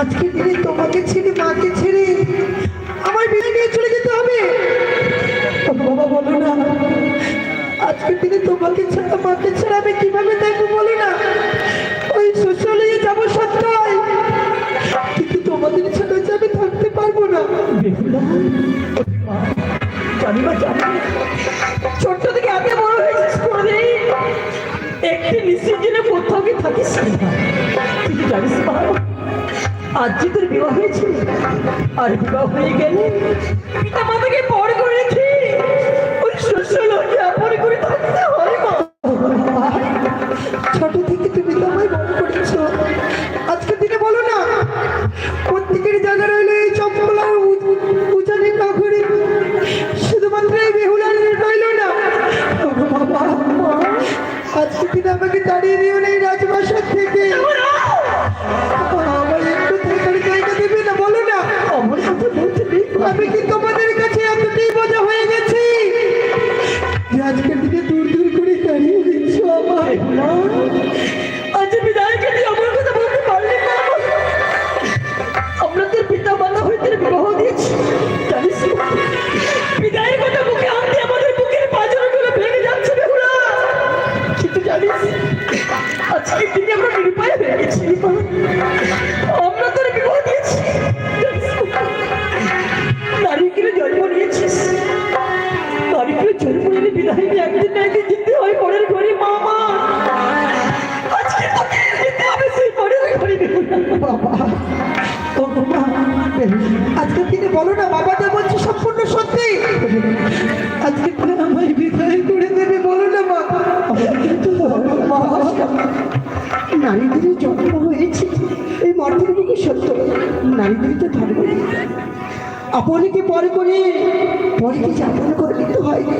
আজকে দিনে তোমাকে ছেড়ে, মাকে ছেড়ে আমার বিয়ে নিয়ে চলে যেতে হবে। বাবা বলো না, আজকের দিনে তোমাকে ছাড়া, মাকে ছাড়া আমি কীভাবে থাকব বলো না? ওই শ্বশুরলিয়ে যাব সত্যই কিন্তু তোমাদের ছাড়া যে আমি থাকতে পারব না। বেহুলা, জানি বা জানি ছোট্ট থেকে এত বড় হয়েছিস কোনদিন একটি নিশ্চিত জেনে কোথাও কি থাকিস না? তুই জানিস মা? আজ যে তোর বিবাহ হয়েছে, আর বিবাহ হয়ে গেলে পিতা মাতাকে পর করেছি। ওই শ্বশুরকে আপন করে থাকতে যে আজকের দিনে নারীদের জন্ম হয়েছে এই মর্তের বুকে সত্য নারীদের তো ধর্ম। আপনকে পরে করে পরকে যাপন করে নিতে হয়নি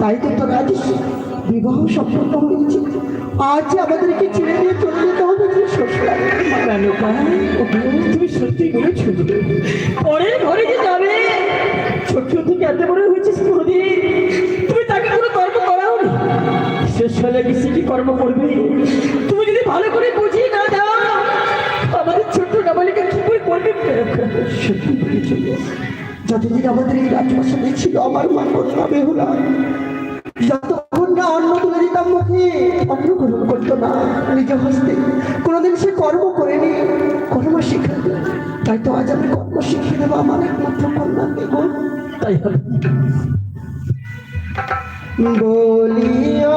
তাই তো তোর আজ বিবাহ সম্পন্ন হয়েছে। আজ আমাদেরকে ছেড়ে দিয়ে চলে যেতে হবে যে শ্বশুর তুমি সত্যি বলেছ। পরের ঘরে যে যাবে ছোট থেকে এত বড় হয়েছিস হলে বেশি কি কর্ম করবে? তুমি যদি ভালো করে বুঝিয়ে না দাও, আমাদের ছোট্ট নাবালিকা কি করে করবে? যতদিন আমাদের এই ছিল, আমার যতক্ষণ না মুখে করতো না নিজ হস্তে। কোনোদিন সে কর্ম করেনি কর্ম শিখাবে তাই তো আজ আমি কর্ম শিখিয়ে দেবো আমার একমাত্র কন্যা দেব তাই হবে। বলিও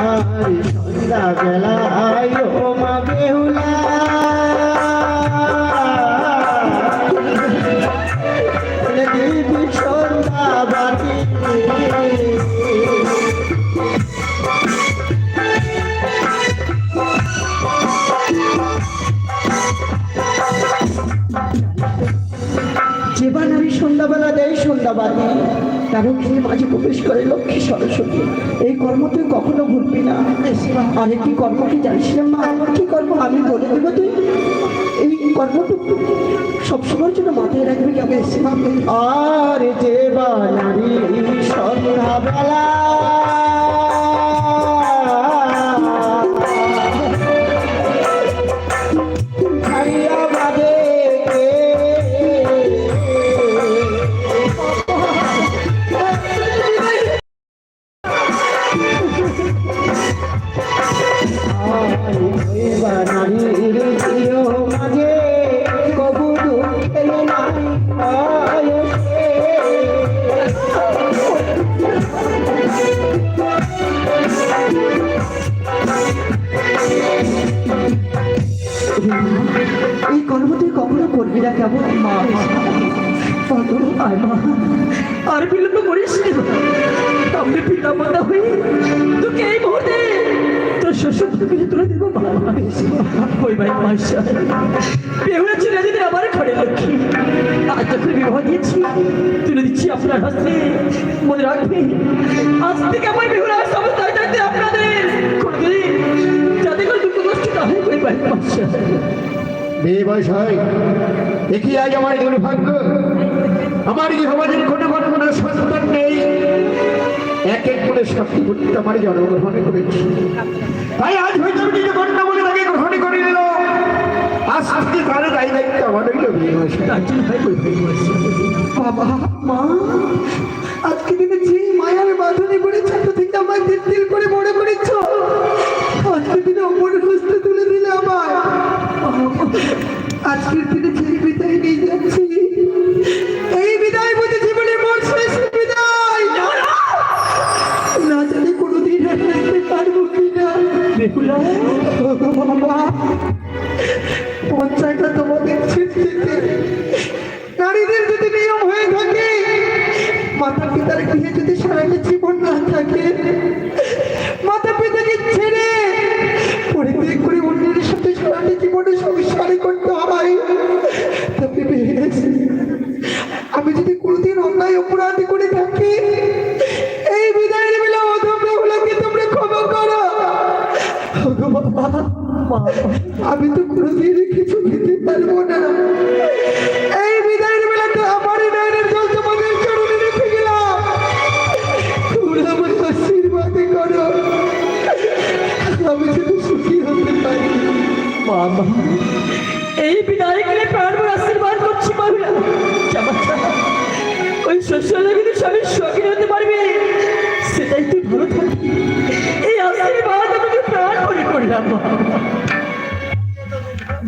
আর সন্ধ্যা তারকের মাঝে প্রবেশ করে লক্ষ্মী সরস্বতী। এই কর্ম তুই কখনো ভুলবি না। আর একটি কর্ম কি না মা? কি কর্ম আমি বলে দেবো তুই। এই কর্মটুকু সবসময়ের জন্য মাথায় রাখবি কি আমি আর যে বা নারী সন্ধ্যাবেলা। এই কর্ম তুই কখনো করবি না কেমন? মা আর বিলম্ব করিস না। আমি পিতা মাতা হই তোকে এই মুহূর্তে তোর শ্বশুর তোকে তুলে দেবো ওই ভাই মাসা বেহুলা ছেলে যদি আবার ঘরে লক্ষ্মী। আজ যখন বিবাহ দিয়েছি, তুলে দিচ্ছি আপনার হাতে। মনে রাখবে, আজ থেকে আমার বেহুলা সমস্ত যাতে আপনাদের। যাতে করে দুঃখ কষ্ট না হয়, ওই ভাই মাসা মেয়ে বয়স হয়, দেখি আজ আমার দুর্ভাগ্য। আমার গৃহবাজের কোনো কোনো কোনো সন্তান নেই। এক এক করে শক্তি পুত্র আমার জন্মগ্রহণ করেছি। তাই আজ হয়তো আমি নিজে কন্যা বলে তাকে গ্রহণ করে নিল আজ আজকে তার তাই দায়িত্ব মাসা বাবা, মা। আজকে দিনে যে মায়ার বাঁধনে করে ছোট থেকে আমার দিল করে বড় করেছ। আজকে দিনে অমর হস্তে তুলে দিলে আমার আজকের দিনে নারীদের যদি নিয়ম হয়ে থাকে মাতা পিতার গৃহে যদি সারাটা জীবন না থাকে মাতা পিতাকে ছেড়ে আমি যদি কোনোদিন অন্যায় অপরাধ করে থাকি, এই বিদায়ের বেলা অধম বেহুলাকে তোমরা ক্ষমা করো। আমি তো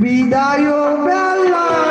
বিদায় বেলা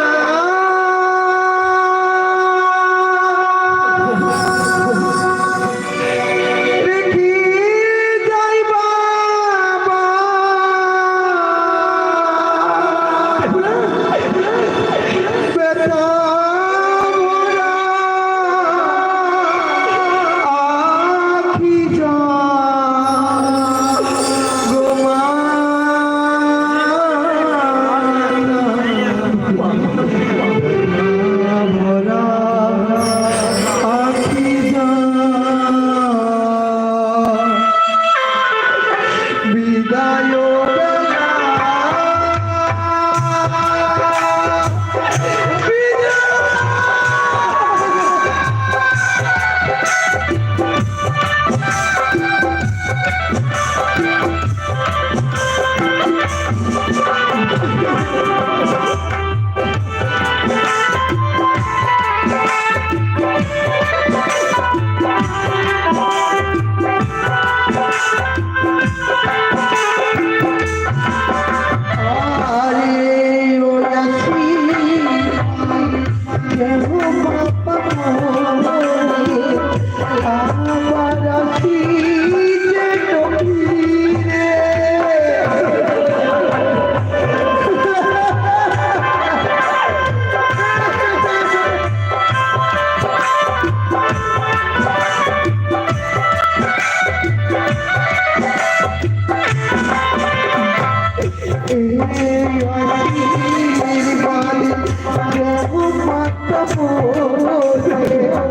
মাতা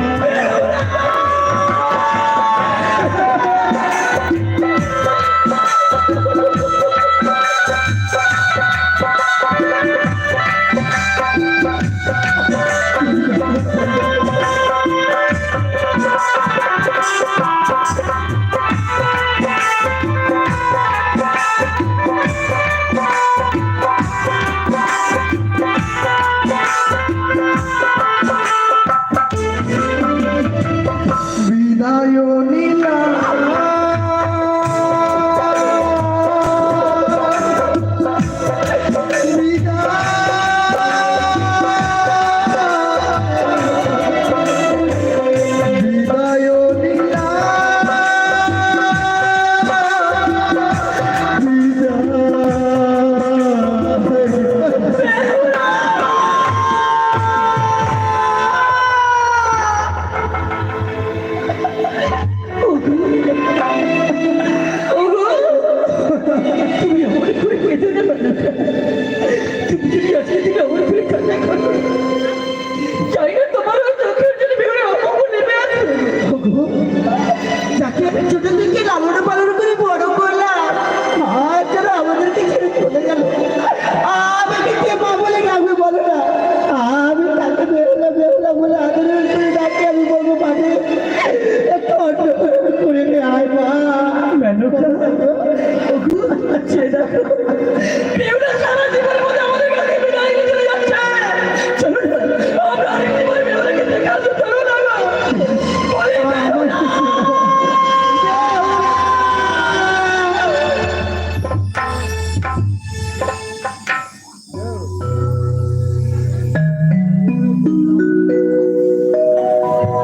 Yeah. Exatamente.